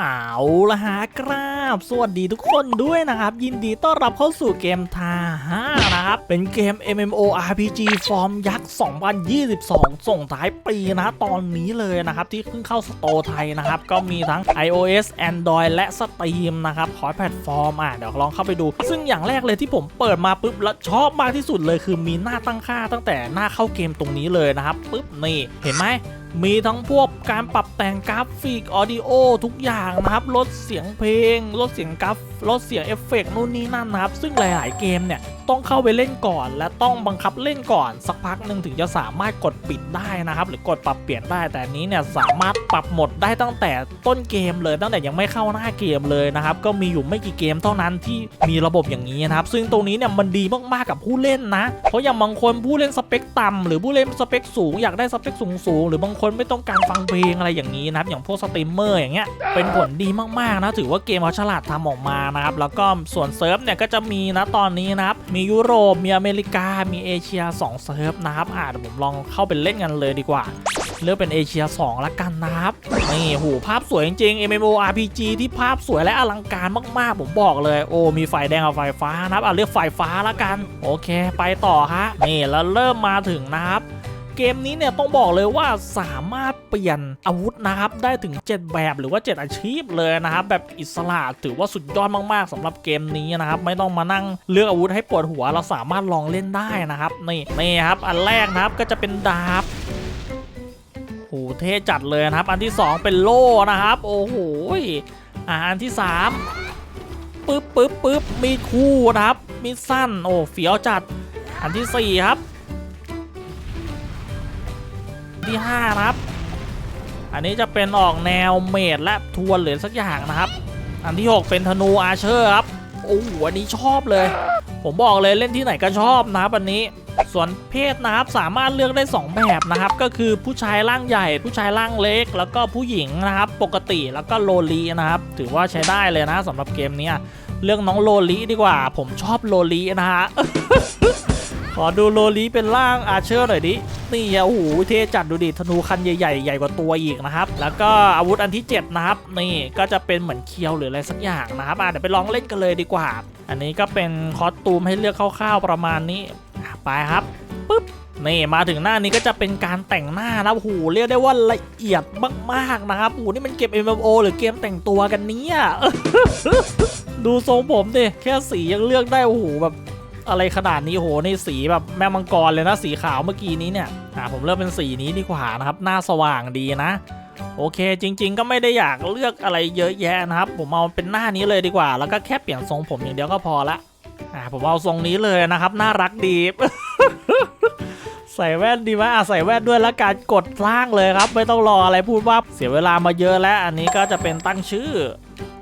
เอาละฮะครับสวัสดีทุกคนด้วยนะครับ ยินดีต้อนรับเข้าสู่เกมทาห้านะครับ เป็นเกม MMORPG ฟอร์มยักษ์ 2022 ส่งท้ายปีนะตอนนี้เลยนะครับ ที่เพิ่งเข้าสโตไทยนะครับ ก็มีทั้ง iOS Android และ Steam นะครับคอแพลตฟอร์มอะเดี๋ยวลองเข้าไปดู ซึ่งอย่างแรกเลยที่ผมเปิดมาปุ๊บแล้วชอบมากที่สุดเลยคือมีหน้าตั้งค่าตั้งแต่หน้าเข้าเกมตรงนี้เลยนะครับปุ๊บนี่เห็นไหม มีทั้งพวกการปรับแต่งกราฟิกออดิโอทุกอย่างนะครับลดเสียงเพลงลดเสียงกราฟลดเสียงเอฟเฟกต์นู่นนี่นั่นนะครับ ซึ่งหลาย ๆ เกมเนี่ย ต้องเข้าไปเล่นก่อน และต้องบังคับเล่นก่อน สักพักหนึ่งถึงจะสามารถกดปิดได้นะครับ หรือกดปรับเปลี่ยนได้ แต่นี้เนี่ยสามารถปรับหมดได้ตั้งแต่ต้นเกมเลย ตั้งแต่ยังไม่เข้าหน้าเกมเลยนะครับ ก็มีอยู่ไม่กี่เกมเท่านั้นที่มีระบบอย่างนี้นะครับ ซึ่งตรงนี้เนี่ยมันดีมากๆกับผู้เล่นนะ เพราะอย่างบางคนผู้เล่นสเปคต่ำหรือผู้เล่นสเปคสูงอยากได้สเปคสูงๆหรือบางคนไม่ต้องการฟังเพลงอะไรอย่างนี้นะครับ อย่างพวกสตรีมเมอร์อย่างเงี้ย เป็นผลดีมากๆนะ ถือว่าเกมเขาฉลาดทำออกมานะครับ แล้วก็ส่วนเซิร์ฟเนี่ยก็จะมีนะตอนนี้นะครับมียุโรป มีอเมริกา มีเอเชีย2เซิร์ฟนะครับอ่าเดี๋ยวผมลองเข้าไปเล่นกันเลยดีกว่า เลือกเป็นเอเชีย2ละกันนะครับ นี่หูภาพสวยจริงๆ MMORPG ที่ภาพสวยและอลังการมากๆ ผมบอกเลย โอ้ มีไฟแดงกับไฟฟ้านะครับอะเลือกไฟฟ้าละกัน โอเค ไปต่อฮะ นี่แล้วเริ่มมาถึงนะครับ เกมนี้เนี่ยต้องบอกเลยว่าสามารถเปลี่ยนอาวุธนะครับได้ถึง 7 แบบหรือว่า 7 อาชีพเลยนะครับแบบอิสระถือว่าสุดยอดมากๆสำหรับเกมนี้นะครับไม่ต้องมานั่งเลือกอาวุธให้ปวดหัวเราสามารถลองเล่นได้นะครับนี่นี่ครับอันแรกนะครับก็จะเป็นดาบโหเท่จัดเลยนะครับ อันที่ 2 เป็นโล่นะครับ โอ้โหอ่าอันที่ 3ปึ๊บปึ๊บปึ๊บมีคู่นะครับมีสั้นโอ้เฟี้ยวจัด อันที่ 4 ครับ ที่ 5 นะครับ อันนี้จะเป็นออกแนวเมดและทวนหรือสักอย่างนะครับ อันที่ 6 เป็นธนูอาเชอร์ครับโอ้โหอันนี้ชอบเลย ผมบอกเลยเล่นที่ไหนก็ชอบนะครับอันนี้ส่วนเพศนะครับสามารถเลือกได้ 2 แบบนะครับ ก็คือผู้ชายร่างใหญ่ ผู้ชายร่างเล็ก แล้วก็ผู้หญิงนะครับ ปกติแล้วก็โลลีนะครับ ถือว่าใช้ได้เลยนะสำหรับเกมนี้เลือกน้องโลลีดีกว่า ผมชอบโลลีนะฮะ ขอดูโลลีเป็นร่างอาเชอร์หน่อยดิ นี่อะโอ้โหเท่จัดดูดิ ธนูคันใหญ่ๆ ใหญ่กว่าตัวอีกนะครับ แล้วก็อาวุธอันที่ 7 นะครับ นี่ก็จะเป็นเหมือนเคียวหรืออะไรสักอย่างนะครับอะเดี๋ยวไปลองเล่นกันเลยดีกว่า อันนี้ก็เป็นคอสตูมให้เลือกคร่าวๆประมาณนี้ ไปครับปึ๊บนี่มาถึงหน้านี้ก็จะเป็นการแต่งหน้านะโอ้โหเรียกได้ว่าละเอียดมากๆนะครับโอ้โหนี่มันเกม MMO หรือเกมแต่งตัวกันเนี่ยดูทรงผมดิแค่สียังเลือกได้โอ้โหแบบ อะไรขนาดนี้โหในสีแบบแม่มังกรเลยนะสีขาวเมื่อกี้นี้เนี่ยอ่าผมเลือกเป็นสีนี้ดีกว่านะครับ หน้าสว่างดีนะ โอเค จริง ๆ ก็ไม่ได้อยากเลือกอะไรเยอะแยะนะครับ ผมเอาเป็นหน้านี้เลยดีกว่า แล้วก็แค่เปลี่ยนทรงผมอย่างเดียวก็พอละอ่าผมเอาทรงนี้เลยนะครับ น่ารักดีใส่แว่นดีไหมอะใส่แว่นด้วยแล้วการกดสร้างเลยครับ ไม่ต้องรออะไรพูดว่าเสียเวลามาเยอะแล้ว อันนี้ก็จะเป็นตั้งชื่อ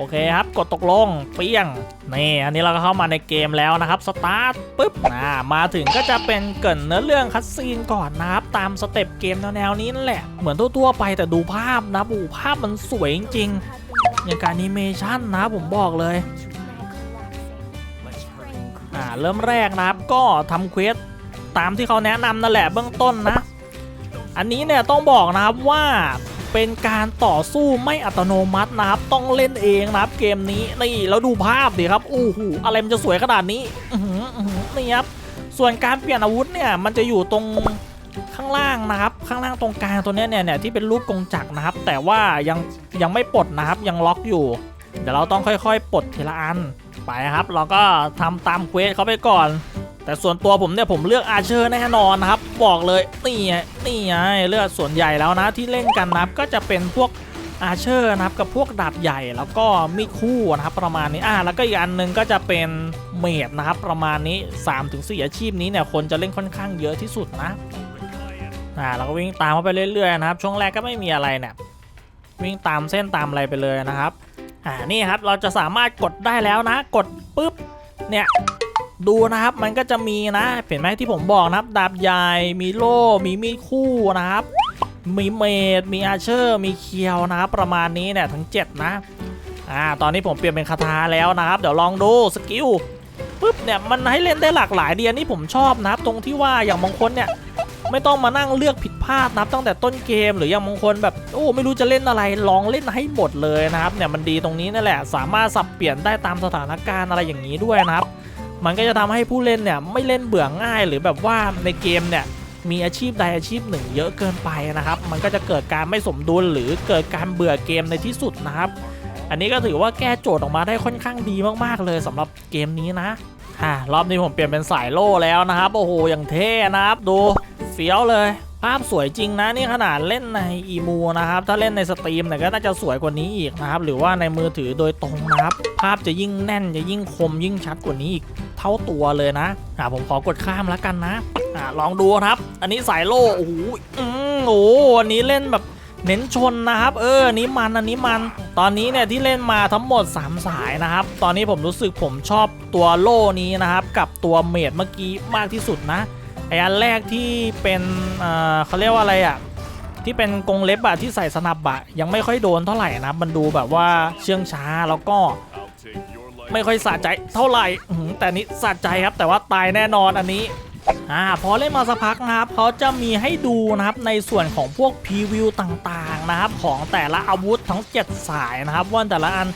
โอเคครับ กดตกลงเปี้ยง นี่อันนี้เราก็เข้ามาในเกมแล้วนะครับสตาร์ทปุ๊บอ่ามาถึงก็จะเป็นเกินเนื้อเรื่องคัดซีนก่อนนะครับ ตามสเต็ปเกมแนวๆนี้นั่นแหละ เหมือนทั่วๆไปแต่ดูภาพนะบูภาพมันสวยจริงๆอย่างการนิเมชันนะผมบอกเลยอ่าเริ่มแรกนะครับก็ทำเควสตามที่เขาแนะนำนั่นแหละเบื้องต้นนะ อันนี้เนี่ยต้องบอกนะครับว่า เป็นการต่อสู้ไม่อัตโนมัตินะครับ ต้องเล่นเองนะครับเกมนี้นี่แล้วดูภาพดิครับโอ้โหอะไรมันจะสวยขนาดนี้นี่ครับส่วนการเปลี่ยนอาวุธเนี่ยมันจะอยู่ตรงข้างล่างนะครับ ข้างล่างตรงกลางตัวเนี้ยเนี่ยเนี่ยที่เป็นรูปกงจักรนะครับ แต่ว่ายังยังไม่ปลดนะครับยังล็อกอยู่ เดี๋ยวเราต้องค่อยๆ ปลดทีละอันไปครับ เราก็ทำตามเควสเขาไปก่อน แต่ส่วนตัวผมเนี่ยผมเลือกอาเชอร์แน่นอนนะครับบอกเลยนี่ไงนี่ไงเลือกส่วนใหญ่แล้วนะที่เล่นกันนะครับก็จะเป็นพวกอาเชอร์นะครับกับพวกดาบใหญ่แล้วก็มีดคู่นะครับประมาณนี้อ่าแล้วก็อีกอันนึงก็จะเป็นเมดนะครับประมาณนี้ 3-4 อาชีพนี้เนี่ยคนจะเล่นค่อนข้างเยอะที่สุดนะอ่าเราก็วิ่งตามเขาไปเรื่อยๆนะครับช่วงแรกก็ไม่มีอะไรเนี่ยวิ่งตามเส้นตามอะไรไปเลยนะครับอ่านี่ครับเราจะสามารถกดได้แล้วนะ กดปุ๊บเนี่ย ดูนะครับ มันก็จะมีนะ เห็นไหมที่ผมบอกนะครับ ดาบใหญ่ มีโล่ มีมีดคู่นะครับ มีเมด มีอาเชอร์ มีเคียวนะครับ ประมาณนี้เนี่ยทั้ง 7 นะ อ่า ตอนนี้ผมเปลี่ยนเป็นคาถาแล้วนะครับ เดี๋ยวลองดูสกิลปุ๊บเนี่ยมันให้เล่นได้หลากหลายเดีอันนี้ผมชอบนะครับ ตรงที่ว่าอย่างบางคนเนี่ยไม่ต้องมานั่งเลือกผิดพลาดนะครับตั้งแต่ต้นเกมหรืออย่างบางคนแบบโอ้ไม่รู้จะเล่นอะไรลองเล่นให้หมดเลยนะครับเนี่ยมันดีตรงนี้นั่นแหละ สามารถสับเปลี่ยนได้ตามสถานการณ์อะไรอย่างนี้ด้วยนะครับ มันก็จะทำให้ผู้เล่นเนี่ยไม่เล่นเบื่อง่ายหรือแบบว่าในเกมเนี่ยมีอาชีพใดอาชีพหนึ่งเยอะเกินไปนะครับ มันก็จะเกิดการไม่สมดุลหรือเกิดการเบื่อเกมในที่สุดนะครับ อันนี้ก็ถือว่าแก้โจทย์ออกมาได้ค่อนข้างดีมากๆเลยสำหรับเกมนี้นะอ่ารอบนี้ผมเปลี่ยนเป็นสายโล่แล้วนะครับโอ้โหอย่างเท่นะครับดูเฟี้ยวเลยภาพสวยจริงนะนี่ขนาดเล่นในอีมูนะครับ ถ้าเล่นในสตรีมเนี่ยก็น่าจะสวยกว่านี้อีกนะครับ หรือว่าในมือถือโดยตรงนะครับ ภาพจะยิ่งแน่นจะยิ่งคมยิ่งชัดกว่านี้อีก เท่าตัวเลยนะอ่าผมขอกดข้ามแล้วกันนะอ่าลองดูครับ อันนี้สายโล่โอ้โหอืมโอ้โหอันนี้เล่นแบบเน้นชนนะครับ เอออันนี้มันอันนี้มันตอนนี้เนี่ยที่เล่นมาทั้งหมด 3 สายนะครับ ตอนนี้ผมรู้สึกผมชอบตัวโล่นี้นะครับ กับตัวเมดเมื่อกี้มากที่สุดนะไออันแรกที่เป็นเอ่อเขาเรียกว่าอะไรอะ่ะที่เป็นกรงเล็บอะที่ใส่สนับอะยังไม่ค่อยโดนเท่าไหร่นะมันดูแบบว่าเชื่องช้าแล้วก็ ไม่ค่อยสะใจเท่าไหร่แต่นี้สะใจครับ แต่ว่าตายแน่นอนอันนี้อ่าพอเล่นมาสักพักนะครับเขาจะมีให้ดูนะครับในส่วนของพวกพรีวิวต่างๆนะครับของแต่ละอาวุธทั้ง 7 สายนะครับว่าแต่ละอัน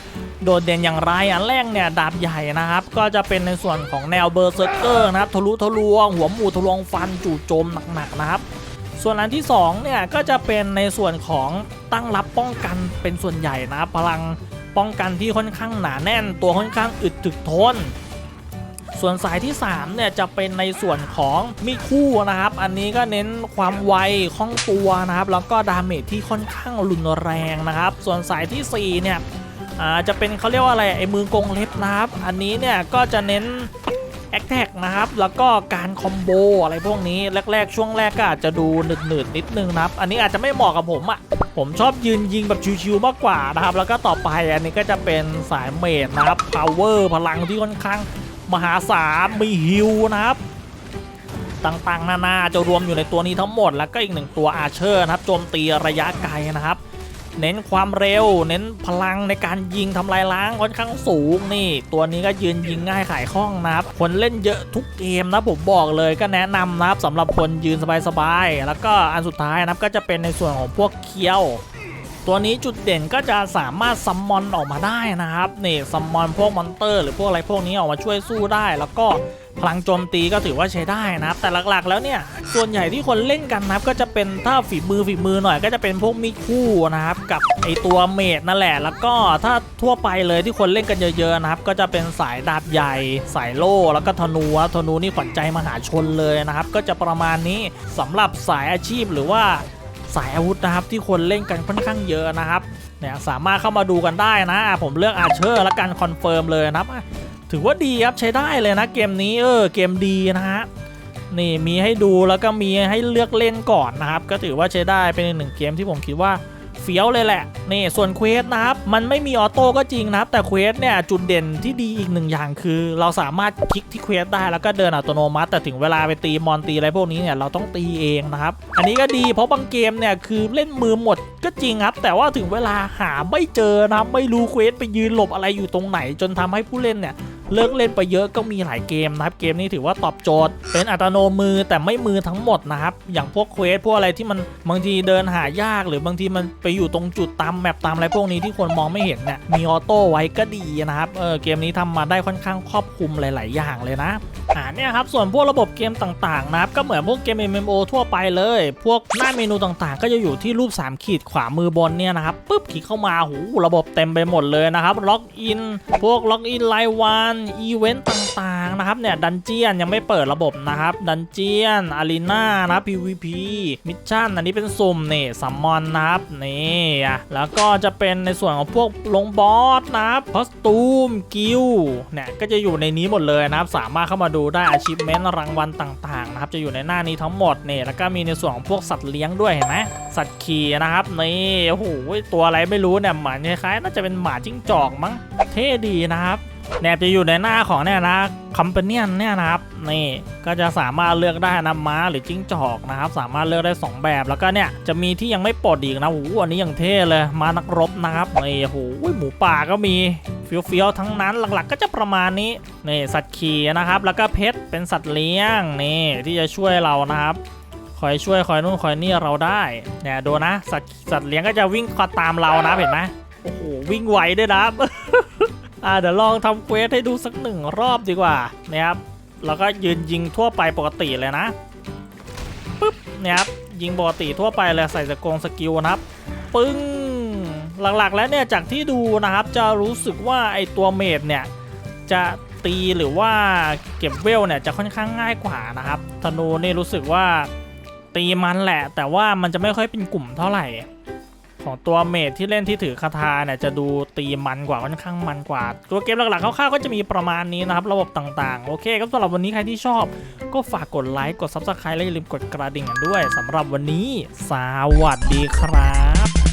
โดดเด่นอย่างไรอันแรกเนี่ยดาบใหญ่นะครับ ก็จะเป็นในส่วนของแนวเบอร์เซอร์เกอร์นะครับทะลุทะลวง หัวหมูทะลวงฟันจู่โจมหนักๆนะครับ ส่วนอันที่2เนี่ยก็จะเป็นในส่วนของตั้งรับป้องกันเป็นส่วนใหญ่นะครับพลัง ป้องกันที่ค่อนข้างหนาแน่น ตัวค่อนข้างอึดถึกทน ส่วนสายที่3เนี่ยจะเป็นในส่วนของมีคู่นะครับ อันนี้ก็เน้นความไวคล่องตัวนะครับ แล้วก็ดาเมจที่ค่อนข้างรุนแรงนะครับ ส่วนสายทีสี่4เนี่ยจะเป็นเขาเรียกว่าอะไรไอ้มือกงเล็บนะครับ อันนี้เนี่ยก็จะเน้น แอคแท็กนะครับ แล้วก็การคอมโบอะไรพวกนี้แรก ๆ ช่วงแรกก็อาจจะดูหนืดๆนิดนึงนะครับ อันนี้อาจจะไม่เหมาะกับผมอะ่ะผมชอบยืนยิงแบบชิวๆมากกว่านะครับ แล้วก็ต่อไปอันนี้ก็จะเป็นสายเมดนะครับ power พลังที่ค่อนข้างมหาศาลมีฮิวนะครับต่างๆ นานาจะรวมอยู่ในตัวนี้ทั้งหมด แล้วก็อีกหนึ่งตัวอาเชอร์นะครับโจมตีระยะไกลนะครับ เน้นความเร็ว เน้นพลังในการยิงทำลายล้างค่อนข้างสูงนี่ ตัวนี้ก็ยืนยิงง่ายขายคล่องนะครับคนเล่นเยอะทุกเกมนะผมบอกเลยก็แนะนำนะครับสำหรับคนยืนสบายๆแล้วก็อันสุดท้ายนะครับก็จะเป็นในส่วนของพวกเคี้ยว ตัวนี้จุดเด่นก็จะสามารถซัมมอนออกมาได้นะครับนี่ซัมมอนพวกมอนเตอร์ หรือพวกอะไรพวกนี้ออกมาช่วยสู้ได้ แล้วก็พลังโจมตีก็ถือว่าใช้ได้นะครับ แต่หลักๆ แล้วเนี่ย ส่วนใหญ่ที่คนเล่นกันนะครับ ก็จะเป็นถ้าฝีมือฝีมือหน่อย ก็จะเป็นพวกมีดคู่นะครับ กับไอตัวเมดนั่นแหละ แล้วก็ถ้าทั่วไปเลยที่คนเล่นกันเยอะๆนะครับ ก็จะเป็นสายดาบใหญ่ สายโล่แล้วก็ธนูธนูนี่ขวัญใจมหาชนเลยนะครับ ก็จะประมาณนี้สำหรับสายอาชีพหรือว่า สายอาวุธนะครับที่คนเล่นกันค่อนข้างเยอะนะครับเนี่ยสามารถเข้ามาดูกันได้นะ ผมเลือกอาเชอร์และกันคอนเฟิร์มเลยนะครับ ถือว่าดีครับใช้ได้เลยนะเกมนี้เออเกมดีนะฮะนี่มีให้ดูแล้วก็มีให้เลือกเล่นก่อนนะครับ ก็ถือว่าใช้ได้เป็นหนึ่งเกมที่ผมคิดว่า เฟี้ยวเลยแหละ นี่ส่วนเควสนะครับ มันไม่มีออโต้ก็จริงนะครับ แต่เควสเนี่ยจุดเด่นที่ดีอีกหนึ่งอย่างคือ เราสามารถคลิกที่เควสได้แล้วก็เดินอัตโนมัติ แต่ถึงเวลาไปตีมอนตีอะไรพวกนี้เนี่ยเราต้องตีเองนะครับ อันนี้ก็ดีเพราะบางเกมเนี่ยคือเล่นมือหมดก็จริงครับ แต่ว่าถึงเวลาหาไม่เจอนะไม่รู้เควสไปยืนหลบอะไรอยู่ตรงไหน จนทำให้ผู้เล่นเนี่ย เลิกเล่นไปเยอะก็มีหลายเกมนะครับ เกมนี้ถือว่าตอบโจทย์ เป็นอัตโนมือแต่ไม่มือทั้งหมดนะครับ อย่างพวกเควสพวกอะไรที่มันบางทีเดินหายาก หรือบางทีมันไปอยู่ตรงจุดตามแมปตามอะไรพวกนี้ที่คนมองไม่เห็นเนี่ยมีออโต้ไว้ก็ดีนะครับเออเกมนี้ทำมาได้ค่อนข้างครอบคลุมหลาย ๆ อย่างเลยนะ อ่าเนี่ยครับส่วนพวกระบบเกมต่างๆนะครับก็เหมือนพวกเกม MMO ทั่วไปเลย พวกหน้าเมนูต่างๆ ก็จะอยู่ที่รูป 3 ขีดขวามือบนเนี่ยนะครับปุ๊บคลิกเข้ามาหูระบบเต็มไปหมดเลยนะครับล็อกอินพวกล็อกอินรายวันอีเวนต์ต่างๆนะครับเนี่ยดันเจียนยังไม่เปิดระบบนะครับดันเจียนอารีนานะ PVP มิชชั่นอันนี้เป็นสุ่มนี่ซัมมอนนะครับนี่แล้วก็จะเป็นในส่วนของพวกลงบอสนะครับคอสตูมกิลเนี่ยก็จะอยู่ในนี้หมดเลยนะครับสามารถเข้ามาดูได้อาชีพเมนรางวัลต่างๆนะครับจะอยู่ในหน้านี้ทั้งหมดเนี่ยแล้วก็มีในส่วนของพวกสัตว์เลี้ยงด้วยเห็นไหมสัตว์ขี่นะครับนี่โอ้โหตัวอะไรไม่รู้เนี่ยหมาคล้ายๆน่าจะเป็นหมาจิ้งจอกมั้งเท่ดีนะครับแนบจะอยู่ในหน้าของเนี่ยนะคอมเปเนียนเนี่ยนะครับ นี่ก็จะสามารถเลือกได้นะม้าหรือจิ้งจอกนะครับ สามารถเลือกได้ 2 แบบแล้วก็เนี่ยจะมีที่ยังไม่ปลดอีกนะโอ้โหอันนี้ย่างเท่เลยมานักรบนะครับนี่โอ้โหหมูป่าก็มีเฟี้ยวๆทั้งนั้นหลักๆ ก็จะประมาณนี้นี่สัตว์ขี่นะครับ แล้วก็เพชรเป็นสัตว์เลี้ยงนี่ที่จะช่วยเรานะครับคอยช่วยคอยนู่นคอยนี่เราได้เนี่ยดูนะสัตว์สัตว์เลี้ยงก็จะวิ่งตามเรานะเห็นไหมโอ้โหวิ่งไวด้วยนะอ่าเดี๋ยวลองทำเควสให้ดูสักหนึ่งรอบดีกว่านะครับ แล้วก็ยืนยิงทั่วไปปกติเลยนะปึ๊บเนี่ยครับยิงปกติทั่วไปเลยใส่สกงสกิลนะครับ ปึ้งหลักๆแล้วเนี่ยจากที่ดูนะครับ จะรู้สึกว่าไอตัวเมดเนี่ยจะตีหรือว่าเก็บเวลเนี่ยจะค่อนข้างง่ายกว่านะครับธนูนี่รู้สึกว่าตีมันแหละ แต่ว่ามันจะไม่ค่อยเป็นกลุ่มเท่าไหร่ ของตัวเมดที่เล่นที่ถือคาถาเนี่ยจะดูตีมันกว่าค่อนข้างมันกว่า ตัวเกมหลักๆคร่าวๆก็จะมีประมาณนี้นะครับระบบต่างๆ โอเคครับสำหรับวันนี้ใครที่ชอบ ก็ฝากกดไลค์กด Subscribe และอย่าลืมกดกระดิ่งกันด้วยสำหรับวันนี้ สวัสดีครับ